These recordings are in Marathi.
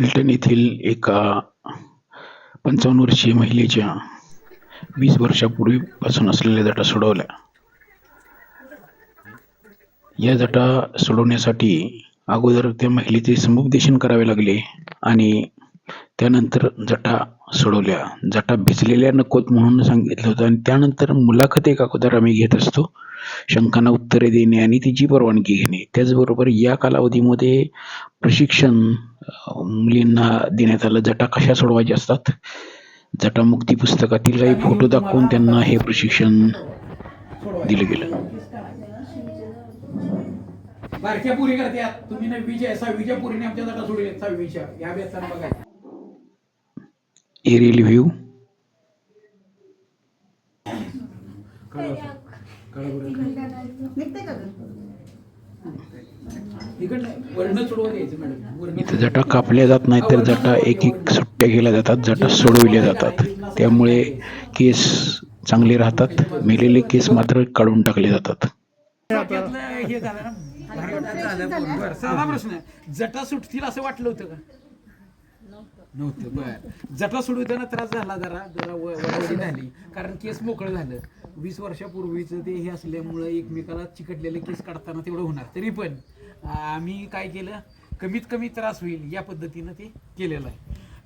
फलटण येथील एका पंचावन्न वर्षीय महिलेच्या वीस वर्षापूर्वीपासून असलेल्या जटा सोडवल्या. या जटा सोडवण्यासाठी अगोदर त्या महिलेचे समुपदेशन करावे लागले आणि त्यानंतर जटा सोडवल्या. जटा भिजलेल्या नकोत म्हणून सांगितलं होतं आणि त्यानंतर मुलाखत एक अगोदर आम्ही घेत असतो. शंकांना उत्तरे देणे आणि तिची परवानगी घेणे. त्याचबरोबर या कालावधीमध्ये प्रशिक्षण मुलींना देण्यात आलं. जटा कशा सोडवायच्या असतात? जटामुक्ती पुस्तकातील काही फोटो दाखवून त्यांना हे प्रशिक्षण दिलं गेलं. बारक्या पुरी तुम्ही नववीच्या सहावीच्या पुरीने आमच्या सहावीच्या या बघायचं. एरियल व्ह्यू निघते का? जटा कापल्या जात नाही तर जटा एक एक सुट्ट्या केल्या जातात जटा सोडविल्या जातात. त्यामुळे केस चांगले राहतात मेलेले केस मात्र काढून टाकले जातात. हे जटा सुटतील असं वाटलं होतं का? नव्हतं बर. जटा सोडवताना त्रास झाला जरा जरा व- वडावडी झाली. कारण केस मोकळं झालं. वीस वर्षापूर्वीच ते हे असल्यामुळं एकमेकाला चिकटलेले केस काढताना तेवढं होणार. तरी पण आम्ही काय केलं? कमीत कमी त्रास होईल या पद्धतीनं ते केलेलं आहे.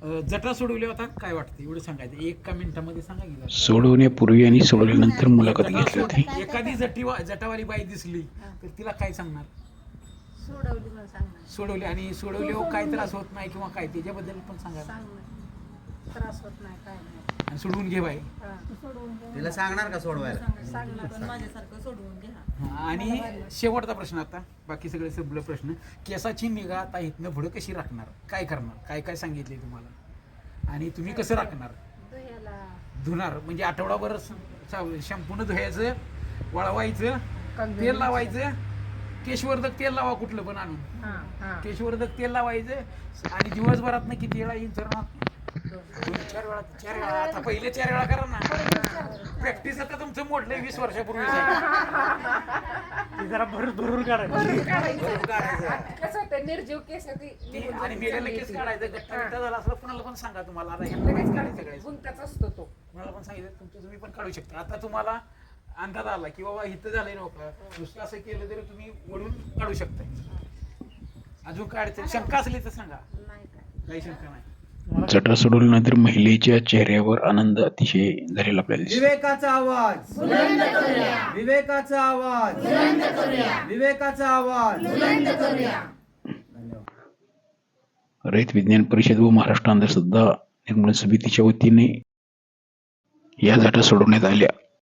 अं, जटा सोडवल्या होता काय वाटतं? एवढं सांगायचं. एका मिनिटामध्ये सांगा की जरा. सोडवण्यापूर्वी आणि सोडवल्यानंतर मुलाखत घेतली होती. एखादी जटी जटावाली बाई दिसली तर तिला काय सांगणार? सोडवली मला सांगणार. सोडवली आणि सोडवल्यावर काय त्रास होत नाही किंवा काय त्याच्याबद्दल पण सांगा सांगणार त्रास होत नाही काय नाही. आणि सोडवून घे बाई. हा. सोडवून घे. तिला सांगणार का सोडवायला? सांगणार माझ्यासारखं सोडवून घ्या. हा, आणि शेवटचा प्रश्न आता बाकी सगळे सगळे प्रश्न. केसाची निगा आता इथनं पुढं कशी राखणार? काय करणार? काय काय सांगितले तुम्हाला? आणि तुम्ही कसं राखणार? दह्याला धुणार म्हणजे आठवडाभर शॅम्पूनं धुवायचं वळवायचं तेल लावायचं. केशवर्धक तेल लावा कुठलं पण आणून. हा हा. केशवर्धक तेल लावायचं आणि दिवसभरात ना किती वेळा येईल तर दोन चार वेळा चार वेळा आता पहिले चार वेळा करा ना. प्रॅक्टिस आता तुमचं मोडलंय वीस वर्षापूर्वी. जरा भर भरून कसं होतं निर्जीव केस ती आणि मेलेलं केस काढायचं गट्टा बिट्टा झाला असलं कुणाला पण सांगा तुम्हाला. आता हे लगेच काढायचं. सगळे. गुंताच असतो तो. मला पण सांगितलं तुमचं तुम्ही पण काढू शकता. आता तुम्हाला अंदाज आला की बाबा इथं झालंय नव्हतं नुसतं असं केलं तरी तुम्ही वळून काढू शकता अजून काय अडचण? शंका असली तर सांगा. नाही काय. काही शंका नाही. जटा सोडवल्यानंतर महिलेच्या चेहऱ्यावर आनंद अतिशय झालेला आपल्याला विवेकाचा आवाज. विवेकाचा आवाज. विवेकाचा आवाज. रयत विज्ञान परिषद व महाराष्ट्र अंधश्रद्धा निर्मूलन समितीच्या वतीने या जटा सोडवण्यात आल्या.